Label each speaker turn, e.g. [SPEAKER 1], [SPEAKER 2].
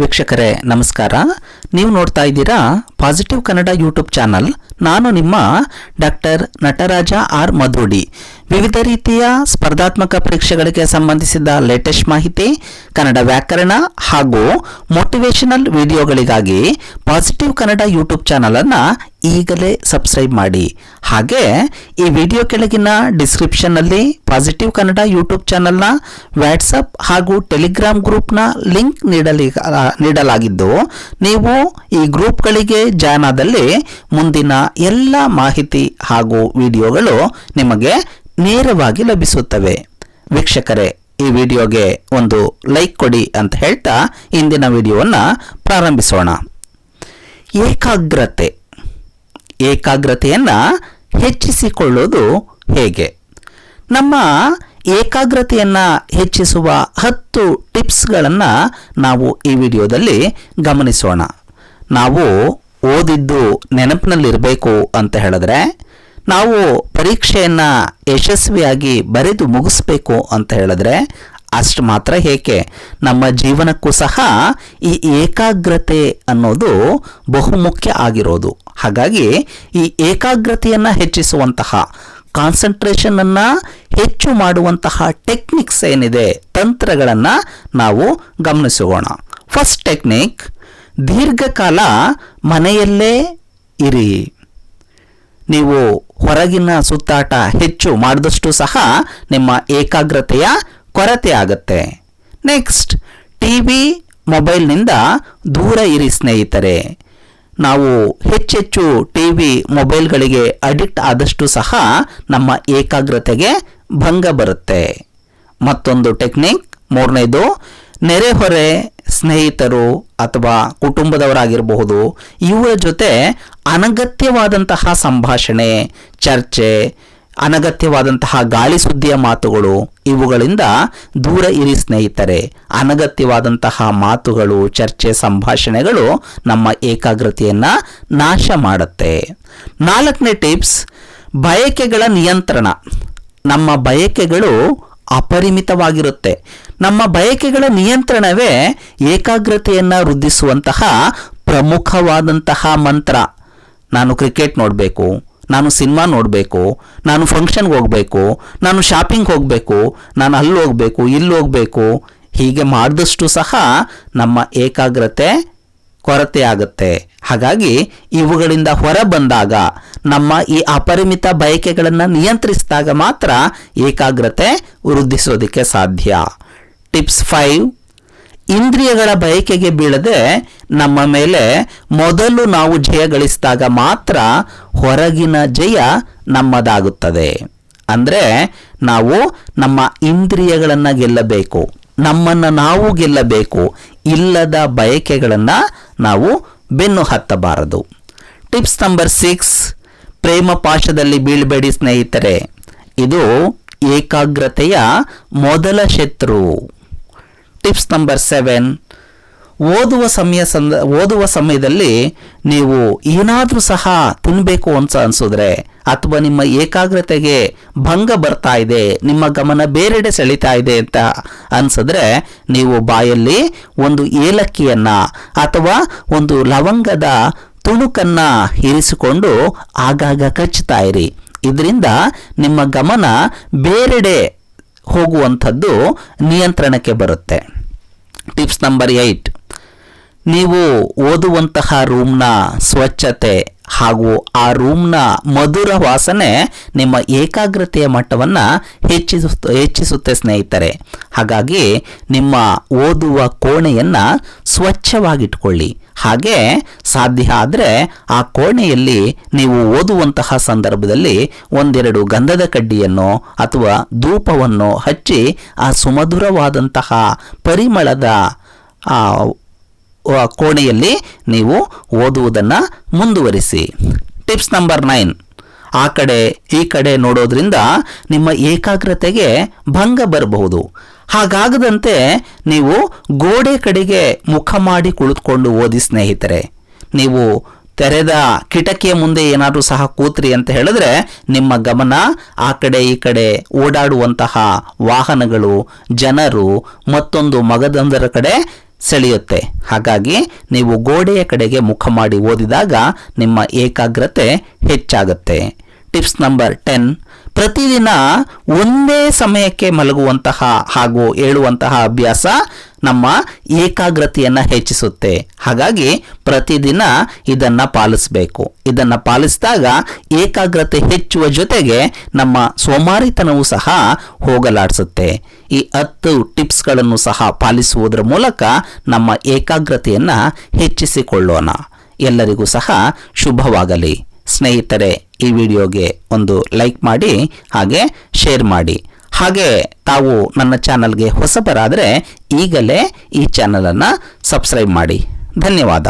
[SPEAKER 1] ವೀಕ್ಷಕರೇ ನಮಸ್ಕಾರ. ನೀವು ನೋಡ್ತಾ ಇದ್ದೀರಾ ಪಾಸಿಟಿವ್ ಕನ್ನಡ ಯೂಟ್ಯೂಬ್ ಚಾನಲ್ ನಾನು ನಿಮ್ಮ ಡಾಕ್ಟರ್ ನಟರಾಜ ಆರ್ ಮಧುಡಿ. ವಿವಿಧ ರೀತಿಯ ಸ್ಪರ್ಧಾತ್ಮಕ ಪರೀಕ್ಷೆಗಳಿಗೆ ಸಂಬಂಧಿಸಿದ ಲೇಟೆಸ್ಟ್ ಮಾಹಿತಿ ಕನ್ನಡ ವ್ಯಾಕರಣ ಹಾಗೂ ಮೋಟಿವೇಶನಲ್ ವಿಡಿಯೋಗಳಿಗಾಗಿ ಪಾಸಿಟಿವ್ ಕನ್ನಡ ಯೂಟ್ಯೂಬ್ ಚಾನಲನ್ನು ಈಗಲೇ ಸಬ್ಸ್ಕ್ರೈಬ್ ಮಾಡಿ. ಹಾಗೆ ಈ ವಿಡಿಯೋ ಕೆಳಗಿನ ಡಿಸ್ಕ್ರಿಪ್ಷನ್ನಲ್ಲಿ ಪಾಸಿಟಿವ್ ಕನ್ನಡ ಯೂಟ್ಯೂಬ್ ಚಾನಲ್ನ ವ್ಯಾಟ್ಸಪ್ ಹಾಗೂ ಟೆಲಿಗ್ರಾಮ್ ಗ್ರೂಪ್ನ ಲಿಂಕ್ ನೀಡಲಿ ನೀಡಲಾಗಿದ್ದು, ನೀವು ಈ ಗ್ರೂಪ್ಗಳಿಗೆ ಜಾಯ್ನ್ ಆದಲ್ಲಿ ಮುಂದಿನ ಎಲ್ಲ ಮಾಹಿತಿ ಹಾಗೂ ವಿಡಿಯೋಗಳು ನಿಮಗೆ ನೇರವಾಗಿ ಲಭಿಸುತ್ತವೆ. ವೀಕ್ಷಕರೇ, ಈ ವಿಡಿಯೋಗೆ ಒಂದು ಲೈಕ್ ಕೊಡಿ ಅಂತ ಹೇಳ್ತಾ ಇಂದಿನ ವಿಡಿಯೋವನ್ನು ಪ್ರಾರಂಭಿಸೋಣ. ಏಕಾಗ್ರತೆ. ಏಕಾಗ್ರತೆಯನ್ನು ಹೆಚ್ಚಿಸಿಕೊಳ್ಳೋದು ಹೇಗೆ? ನಮ್ಮ ಏಕಾಗ್ರತೆಯನ್ನು ಹೆಚ್ಚಿಸುವ ಹತ್ತು ಟಿಪ್ಸ್ಗಳನ್ನು ನಾವು ಈ ವಿಡಿಯೋದಲ್ಲಿ ಗಮನಿಸೋಣ. ನಾವು ಓದಿದ್ದು ನೆನಪಿನಲ್ಲಿರಬೇಕು ಅಂತ ಹೇಳಿದ್ರೆ, ನಾವು ಪರೀಕ್ಷೆಯನ್ನು ಯಶಸ್ವಿಯಾಗಿ ಬರೆದು ಮುಗಿಸ್ಬೇಕು ಅಂತ ಹೇಳಿದ್ರೆ, ಅಷ್ಟು ಮಾತ್ರ ಏಕೆ? ನಮ್ಮ ಜೀವನಕ್ಕೂ ಸಹ ಈ ಏಕಾಗ್ರತೆ ಅನ್ನೋದು ಬಹುಮುಖ್ಯ ಆಗಿರೋದು. ಹಾಗಾಗಿ ಈ ಏಕಾಗ್ರತೆಯನ್ನು ಹೆಚ್ಚಿಸುವಂತಹ ಕಾನ್ಸಂಟ್ರೇಷನನ್ನು ಹೆಚ್ಚು ಮಾಡುವಂತಹ ಟೆಕ್ನಿಕ್ಸ್ ಏನಿದೆ, ತಂತ್ರಗಳನ್ನು ನಾವು ಗಮನಿಸೋಣ. ಫಸ್ಟ್ ಟೆಕ್ನಿಕ್ ದೀರ್ಘಕಾಲ ಮನೆಯಲ್ಲೇ ಇರಿ. ನೀವು ಹೊರಗಿನ ಸುತ್ತಾಟ ಹೆಚ್ಚು ಮಾಡಿದಷ್ಟು ಸಹ ನಿಮ್ಮ ಏಕಾಗ್ರತೆಯ ಕೊರತೆ ಆಗುತ್ತೆ. ನೆಕ್ಸ್ಟ್, ಟಿ ವಿ ಮೊಬೈಲ್ನಿಂದ ದೂರ ಇರಿ ಸ್ನೇಹಿತರೆ. ನಾವು ಹೆಚ್ಚೆಚ್ಚು ಟಿ ವಿ ಮೊಬೈಲ್ಗಳಿಗೆ ಅಡಿಕ್ಟ್ ಆದಷ್ಟು ಸಹ ನಮ್ಮ ಏಕಾಗ್ರತೆಗೆ ಭಂಗ ಬರುತ್ತೆ. ಮತ್ತೊಂದು ಟೆಕ್ನಿಕ್, ಮೂರನೇದು ನೆರೆಹೊರೆ ಸ್ನೇಹಿತರು ಅಥವಾ ಕುಟುಂಬದವರಾಗಿರಬಹುದು, ಇವರ ಜೊತೆ ಅನಗತ್ಯವಾದಂತಹ ಸಂಭಾಷಣೆ, ಚರ್ಚೆ, ಅನಗತ್ಯವಾದಂತಹ ಗಾಳಿ ಸುದ್ದಿಯ ಮಾತುಗಳು, ಇವುಗಳಿಂದ ದೂರ ಇರಿ ಸ್ನೇಹಿತರೆ. ಅನಗತ್ಯವಾದಂತಹ ಮಾತುಗಳು, ಚರ್ಚೆ, ಸಂಭಾಷಣೆಗಳು ನಮ್ಮ ಏಕಾಗ್ರತೆಯನ್ನು ನಾಶ ಮಾಡುತ್ತೆ. ನಾಲ್ಕನೇ ಟಿಪ್ಸ್, ಬಯಕೆಗಳ ನಿಯಂತ್ರಣ. ನಮ್ಮ ಬಯಕೆಗಳು ಅಪರಿಮಿತವಾಗಿರುತ್ತೆ. ನಮ್ಮ ಬಯಕೆಗಳ ನಿಯಂತ್ರಣವೇ ಏಕಾಗ್ರತೆಯನ್ನು ವೃದ್ಧಿಸುವಂತಹ ಪ್ರಮುಖವಾದಂತಹ ಮಂತ್ರ. ನಾನು ಕ್ರಿಕೆಟ್ ನೋಡಬೇಕು, ನಾನು ಸಿನಿಮಾ ನೋಡಬೇಕು, ನಾನು ಫಂಕ್ಷನ್ಗೆ ಹೋಗಬೇಕು, ನಾನು ಶಾಪಿಂಗ್ ಹೋಗಬೇಕು, ನಾನು ಅಲ್ಲಿ ಹೋಗಬೇಕು, ಇಲ್ಲಿ ಹೋಗಬೇಕು, ಹೀಗೆ ಮಾಡಿದಷ್ಟು ಸಹ ನಮ್ಮ ಏಕಾಗ್ರತೆ ಕೊರತೆ ಆಗುತ್ತೆ ಹಾಗಾಗಿ ಇವುಗಳಿಂದ ಹೊರ ಬಂದಾಗ ನಮ್ಮ ಈ ಅಪರಿಮಿತ ಬಯಕೆಗಳನ್ನು ನಿಯಂತ್ರಿಸಿದಾಗ ಮಾತ್ರ ಏಕಾಗ್ರತೆ ವೃದ್ಧಿಸೋದಕ್ಕೆ ಸಾಧ್ಯ. ಟಿಪ್ಸ್ ಫೈವ್, ಇಂದ್ರಿಯಗಳ ಬಯಕೆಗೆ ಬೀಳದೆ ನಮ್ಮ ಮೇಲೆ ಮೊದಲು ನಾವು ಜಯ ಗಳಿಸಿದಾಗ ಮಾತ್ರ ಹೊರಗಿನ ಜಯ ನಮ್ಮದಾಗುತ್ತದೆ. ಅಂದರೆ ನಾವು ನಮ್ಮ ಇಂದ್ರಿಯಗಳನ್ನು ಗೆಲ್ಲಬೇಕು, ನಮ್ಮನ್ನು ನಾವು ಗೆಲ್ಲಬೇಕು, ಇಲ್ಲದ ಬಯಕೆಗಳನ್ನು ನಾವು ಬೆನ್ನು ಹತ್ತಬಾರದು. ಟಿಪ್ಸ್ ನಂಬರ್ ಸಿಕ್ಸ್, ಪ್ರೇಮ ಪಾಶದಲ್ಲಿ ಬೀಳ್ಬೇಡಿ ಸ್ನೇಹಿತರೆ. ಇದು ಏಕಾಗ್ರತೆಯ ಮೊದಲ ಶತ್ರು. ಟಿಪ್ಸ್ ನಂಬರ್ ಸೆವೆನ್ ಓದುವ ಸಮಯ ಸಂದ, ಓದುವ ಸಮಯದಲ್ಲಿ ನೀವು ಏನಾದರೂ ಸಹ ತಿನ್ನಬೇಕು ಅಂತ ಅನಿಸಿದ್ರೆ ಅಥವಾ ನಿಮ್ಮ ಏಕಾಗ್ರತೆಗೆ ಭಂಗ ಬರ್ತಾ ಇದೆ, ನಿಮ್ಮ ಗಮನ ಬೇರೆಡೆ ಸೆಳಿತಾ ಇದೆ ಅಂತ ಅನಿಸಿದ್ರೆ ನೀವು ಬಾಯಲ್ಲಿ ಒಂದು ಏಲಕ್ಕಿಯನ್ನು ಅಥವಾ ಒಂದು ಲವಂಗದ ತುಣುಕನ್ನು ಇರಿಸಿಕೊಂಡು ಆಗಾಗ ಕಚ್ಚುತ್ತಾ ಇರಿ. ಇದರಿಂದ ನಿಮ್ಮ ಗಮನ ಬೇರೆಡೆ ಹೋಗುವಂಥದ್ದು ನಿಯಂತ್ರಣಕ್ಕೆ ಬರುತ್ತೆ. Tips number eight. ನೀವು ಓದುವಂತಹ ರೂಮ್ನ ಸ್ವಚ್ಛತೆ ಹಾಗೂ ಆ ರೂಮ್ನ ಮಧುರ ವಾಸನೆ ನಿಮ್ಮ ಏಕಾಗ್ರತೆಯ ಮಟ್ಟವನ್ನು ಹೆಚ್ಚಿಸು ಹೆಚ್ಚಿಸುತ್ತೆ ಸ್ನೇಹಿತರೆ. ಹಾಗಾಗಿ ನಿಮ್ಮ ಓದುವ ಕೋಣೆಯನ್ನು ಸ್ವಚ್ಛವಾಗಿಟ್ಕೊಳ್ಳಿ. ಹಾಗೆ ಸಾಧ್ಯ ಆದರೆ ಆ ಕೋಣೆಯಲ್ಲಿ ನೀವು ಓದುವಂತಹ ಸಂದರ್ಭದಲ್ಲಿ ಒಂದೆರಡು ಗಂಧದ ಕಡ್ಡಿಯನ್ನು ಅಥವಾ ಧೂಪವನ್ನು ಹಚ್ಚಿ ಆ ಸುಮಧುರವಾದಂತಹ ಪರಿಮಳದ ಕೋಣೆಯಲ್ಲಿ ನೀವು ಓದುವುದನ್ನು ಮುಂದುವರಿಸಿ. Tips number nine. ಆ ಕಡೆ, ಈ ಕಡೆ ನೋಡೋದ್ರಿಂದ ನಿಮ್ಮ ಏಕಾಗ್ರತೆಗೆ ಭಂಗ ಬರಬಹುದು. ಹಾಗಾಗದಂತೆ ನೀವು ಗೋಡೆ ಕಡೆಗೆ ಮುಖ ಮಾಡಿ ಕುಳಿತುಕೊಂಡು ಓದಿ ಸ್ನೇಹಿತರೆ. ನೀವು ತೆರೆದ ಕಿಟಕಿಯ ಮುಂದೆ ಏನಾದರೂ ಸಹ ಕೂತ್ರಿ ಅಂತ ಹೇಳಿದ್ರೆ ನಿಮ್ಮ ಗಮನ ಆ ಕಡೆ, ಈ ಕಡೆ ಓಡಾಡುವಂತಹ ವಾಹನಗಳು, ಜನರು, ಮತ್ತೊಂದು ಮಗದೊಂದರ ಕಡೆ ಸೆಳೆಯುತ್ತೆ. ಹಾಗಾಗಿ ನೀವು ಗೋಡೆಯ ಕಡೆಗೆ ಮುಖ ಮಾಡಿ ಓದಿದಾಗ ನಿಮ್ಮ ಏಕಾಗ್ರತೆ ಹೆಚ್ಚಾಗುತ್ತೆ. Tips number ten. ಪ್ರತಿದಿನ ಒಂದೇ ಸಮಯಕ್ಕೆ ಮಲಗುವಂತಹ ಹಾಗೂ ಏಳುವಂತಹ ಅಭ್ಯಾಸ ನಮ್ಮ ಏಕಾಗ್ರತೆಯನ್ನು ಹೆಚ್ಚಿಸುತ್ತೆ. ಹಾಗಾಗಿ ಪ್ರತಿದಿನ ಇದನ್ನು ಪಾಲಿಸಬೇಕು. ಇದನ್ನು ಪಾಲಿಸಿದಾಗ ಏಕಾಗ್ರತೆ ಹೆಚ್ಚುವ ಜೊತೆಗೆ ನಮ್ಮ ಸೋಮಾರಿತನವೂ ಸಹ ಹೋಗಲಾಡಿಸುತ್ತೆ. ಈ ಹತ್ತು ಟಿಪ್ಸ್ಗಳನ್ನು ಸಹ ಪಾಲಿಸುವುದರ ಮೂಲಕ ನಮ್ಮ ಏಕಾಗ್ರತೆಯನ್ನು ಹೆಚ್ಚಿಸಿಕೊಳ್ಳೋಣ. ಎಲ್ಲರಿಗೂ ಸಹ ಶುಭವಾಗಲಿ. ಸ್ನೇಹಿತರೆ, ಈ ವಿಡಿಯೋಗೆ ಒಂದು ಲೈಕ್ ಮಾಡಿ, ಹಾಗೆ ಶೇರ್ ಮಾಡಿ. ಹಾಗೆ ತಾವು ನನ್ನ ಚಾನಲ್ಗೆ ಹೊಸಬರಾದರೆ ಈಗಲೇ ಈ ಚಾನಲನ್ನು ಸಬ್ಸ್ಕ್ರೈಬ್ ಮಾಡಿ. ಧನ್ಯವಾದ.